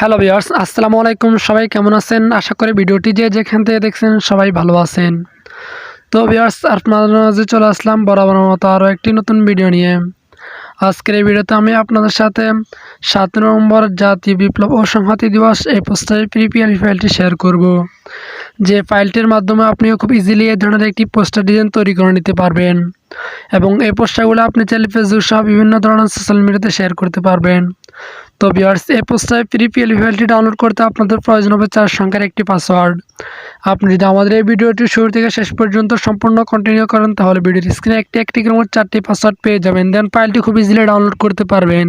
Hello viewers আসসালামু আলাইকুম। সবাই কেমন আছেন? আশা করি ভিডিওটি যে যেখান থেকে দেখছেন সবাই ভালো আছেন। তো ভিউয়ার্স আপনাদের মাঝে চলে আসলাম বরাবর মতো আরও একটি নতুন ভিডিও নিয়ে। আজকের এই ভিডিওতে আমি আপনাদের সাথে সাত নভেম্বর জাতীয় বিপ্লব ও সংহতি দিবস এই পোস্টারের পিপিএল ফাইলটি শেয়ার করব। যে ফাইলটির মাধ্যমে আপনিও খুব ইজিলি এই ধরনের একটি পোস্টার ডিজাইন তৈরি করে নিতে পারবেন। এবং এই পোস্টারগুলো আপনি চাইলে ফেসবুক সহ বিভিন্ন ধরনের সোশ্যাল মিডিয়াতে শেয়ার করতে পারবেন। তো ভিউয়ার্স এই পোস্টারে পিপিএল ফাইলটি ডাউনলোড করতে আপনাদের প্রয়োজন হবে চার সংখ্যার একটি পাসওয়ার্ড আপনি যদি আমাদের এই ভিডিওটি শুরু থেকে শেষ পর্যন্ত সম্পূর্ণ কন্টিনিউ করেন, তাহলে ভিডিওর স্ক্রিনে একটি একটি করে চারটি পাসওয়ার্ড পেয়ে যাবেন। দেন ফাইলটি খুব ইজিলি ডাউনলোড করতে পারবেন।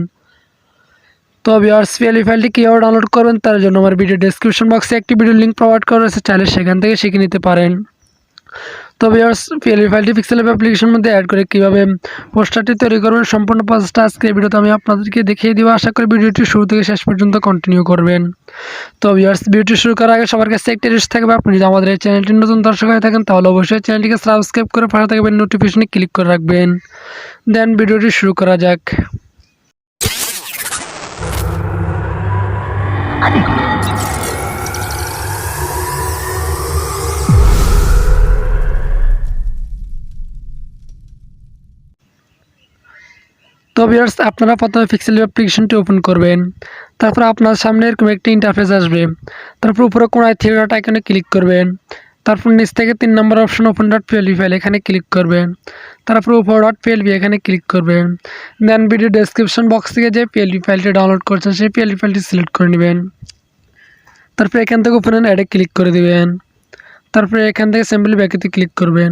তো ভিউয়ার্স পিএলই ফাইলটি কীভাবে ডাউনলোড করবেন, তার জন্য আমার ভিডিও ডেসক্রিপশন বক্সে একটি ভিডিও লিঙ্ক প্রোভাইড করা রয়েছে। চাইলে সেখান থেকে শিখে নিতে পারেন। তো ভিউয়ার্স পিএলই ফাইলটি পিক্সেল অ্যাপ্লিকেশনের মধ্যে অ্যাড করে কীভাবে পোস্টারটি তৈরি করবেন সম্পূর্ণ প্রসেসটা আজকে ভিডিওতে আমি আপনাদেরকে দেখিয়ে দিব। আশা করি ভিডিওটি শুরু থেকে শেষ পর্যন্ত কন্টিনিউ করবেন। তো ভিউয়ার্স ভিডিওটি শুরু করার আগে সবার কাছে একটি রিস্ক থাকবে, আপনি যদি আমাদের এই চ্যানেলটি নতুন দর্শক হয়ে থাকেন, তাহলে অবশ্যই চ্যানেলটিকে সাবস্ক্রাইব করে পাশে থাকবেন নোটিফিকেশনে ক্লিক করে রাখবেন। দেন ভিডিওটি শুরু করা যাক। তো ভিউয়ার্স আপনারা প্রথমে পিক্সেল অ্যাপ্লিকেশনটি ওপেন করবেন। তারপর আপনার সামনে এরকম একটি ইন্টারফেস আসবে। তারপর উপরে কোনায় থ্রি ডট আইকনে ক্লিক করবেন। তারপর নিচ থেকে তিন number option open dot PLV file এখানে ক্লিক করবেন। তারপর উপর ডট পিএলভি এখানে ক্লিক করবেন। দেন ভিডিও ডেসক্রিপশন বক্স থেকে যে পিএলভি ফাইলটি ডাউনলোড করছেন, সেই পিএলভি ফাইলটি সিলেক্ট করে নেবেন। তারপর এখান থেকে ওপেন অ্যাডে ক্লিক করে দিবেন। তারপরে এখান থেকে সিম্পলি ব্যাকেতে ক্লিক করবেন।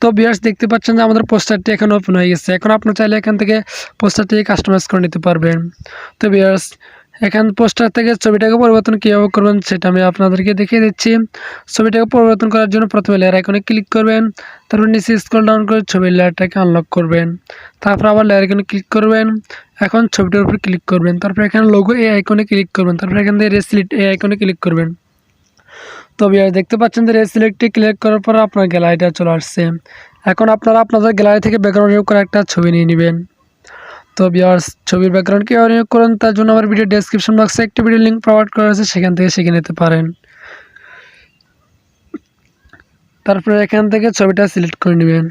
তো বিয়ার্স দেখতে পাচ্ছেন যে আমাদের পোস্টারটি এখন ওপেন হয়ে গেছে। এখন আপনার চাইলে এখান থেকে পোস্টারটি কাস্টমাইজ করে নিতে পারবেন। তো বিয়ার্স এখান পোস্টার থেকে ছবিটাকে পরিবর্তন কীভাবে করবেন সেটা আমি আপনাদেরকে দেখিয়ে দিচ্ছি। ছবিটাকে পরিবর্তন করার জন্য প্রথমে লেয়ার আইকনে ক্লিক করবেন। তারপর নিচে স্ক্রল ডাউন করে ছবির লেয়ারটাকে আনলক করবেন। তারপর আবার লেয়ার আইকনে ক্লিক করবেন। এখন ছবিটার উপর ক্লিক করবেন। তারপর এখানে লোগো এই আইকনে ক্লিক করবেন। তারপর এখান থেকে রেসিলিট এই আইকনে ক্লিক করবেন। তো বিয়ার দেখতে পাচ্ছেন যে রেস সিলেক্টে ক্লিক করার পর আপনার গ্যালারিটা চলে আসছে। এখন আপনারা আপনাদের গ্যালারি থেকে ব্যাকগ্রাউন্ড করে একটা ছবি নিয়ে নেবেন। তো বিয়ার্স ছবির ব্যাকগ্রাউন্ড কীভাবে নিয়োগ করেন, তার জন্য আমার ভিডিও ডেসক্রিপশন বক্সে একটি ভিডিও লিঙ্ক প্রোভাইড করা আছে সেখান থেকে শিখে নিতে পারেন। তারপরে এখান থেকে ছবিটা সিলেক্ট করে নেবেন।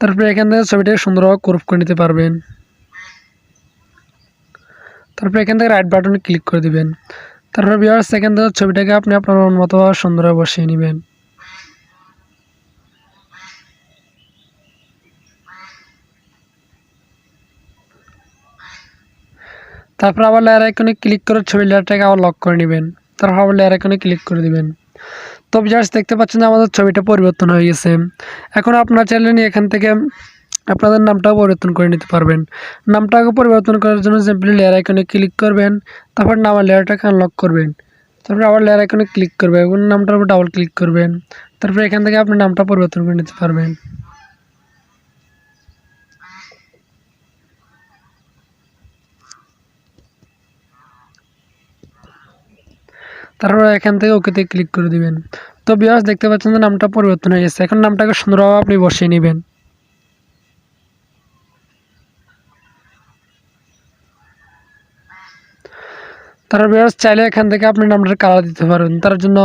তারপরে এখান থেকে ছবিটাকে সুন্দরভাবে ক্রপ করে নিতে পারবেন। তারপরে এখান থেকে রাইট বাটনে ক্লিক করে দিবেন। তারপর বিয়ার সেকেন্ড ছবিটাকে আপনি আপনার মন মতো সুন্দরভাবে বসিয়ে নেবেন। তারপর আবার লেয়ার আইকনে ক্লিক করে ছবি লেয়ারটাকে আবার লক করে নেবেন। তারপর আবার লেয়ার আইকনে ক্লিক করে দিবেন। তো জাস্ট দেখতে পাচ্ছেন আমাদের ছবিটা পরিবর্তন হয়ে গেছে। এখন আপনার নিয়ে এখান থেকে আপনাদের নামটাও পরিবর্তন করে নিতে পারবেন। নামটাকে পরিবর্তন করার জন্য সিম্পলি লেয়ার আইকনে ক্লিক করবেন, তারপর নামের লেয়ারটাকে আনলক করবেন। তারপরে আবার লেয়ার আইকনে ক্লিক করবেন এবং নামটার উপর ডাবল ক্লিক করবেন। তারপর এখান থেকে আপনি নামটা পরিবর্তন করে নিতে পারবেন। তারপর এখান থেকে ওকেতে ক্লিক করে দিবেন। তো বিয়াস দেখতে পাচ্ছেন যে নামটা পরিবর্তন হয়ে গেছে। এখন নামটাকে সুন্দরভাবে আপনি বসিয়ে নেবেন। তারপর বিয়াস চাইলে এখান থেকে আপনি নামটার কালার দিতে পারবেন তার জন্য,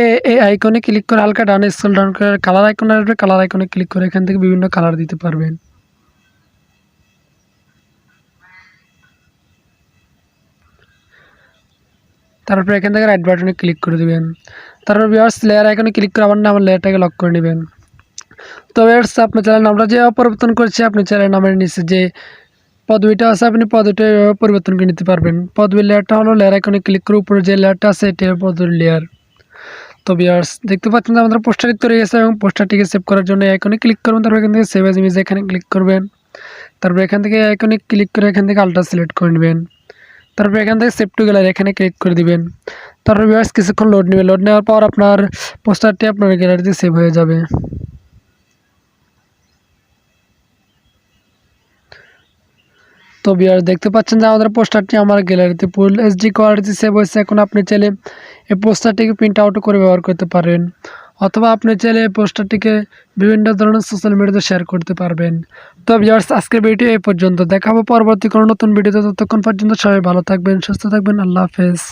এ এ আইকনে ক্লিক করে হালকা ডান স্ক্রল ডাউন করে কালার আইকনে আসবে কালার আইকনে ক্লিক করে এখান থেকে বিভিন্ন কালার দিতে পারবেন। তারপর এখান থেকে রাইট বাটনে ক্লিক করে দেবেন। তারপর বিয়ার্স লেয়ার আইকনে ক্লিক করে আবার নামের লেয়ারটাকে লক করে নেবেন। তো বিয়ার্স আপনার চ্যানেল নামটা যে পরিবর্তন করছি আপনি চ্যানেল নামের নিচে যে পদবিটা আছে, আপনি পদবিটা পরিবর্তন করে নিতে পারবেন। পদবির লেয়ারটা হলো লেয়ার আইকনে ক্লিক করে উপরে যে লেয়ারটা আছে এটি পদবির লেয়ার তো বিয়ার্স দেখতে পাচ্ছেন যে আমাদের পোস্টারটি তৈরি গেছে এবং পোস্টারটিকে সেভ করার জন্য আইকনে ক্লিক করবেন তারপর এখান থেকে সেভ এজ ইমেজ এখানে ক্লিক করবেন। তারপর এখান থেকে আইকনে ক্লিক করে এখান থেকে আলট্রা সিলেক্ট করে নেবেন। তারপর এখান থেকে সেভ টু গ্যালারি এখানে ক্লিক করে দিবেন। তারপর বিয়ার্স কিছুক্ষণ লোড নেবে লোড নেওয়ার পর আপনার পোস্টারটি আপনার গ্যালারিতে সেভ হয়ে যাবে। তো বিয়ার দেখতে পাচ্ছেন যে আমাদের পোস্টারটি আমার গ্যালারিতে ফুল এইচডি কোয়ালিটি সেভ হয়েছে। এখন আপনি চাইলে এই পোস্টারটিকে প্রিন্ট আউট করে ব্যবহার করতে পারেন, অথবা আপনি চাইলে এই পোস্টারটিকে বিভিন্ন ধরনের সোশ্যাল মিডিয়াতে শেয়ার করতে পারবেন। তো ভিউয়ার্স আজকের ভিডিও এই পর্যন্ত। দেখাবো পরবর্তী কোনো নতুন ভিডিওতে ততক্ষণ পর্যন্ত সবাই ভালো থাকবেন, সুস্থ থাকবেন। আল্লাহ হাফেজ।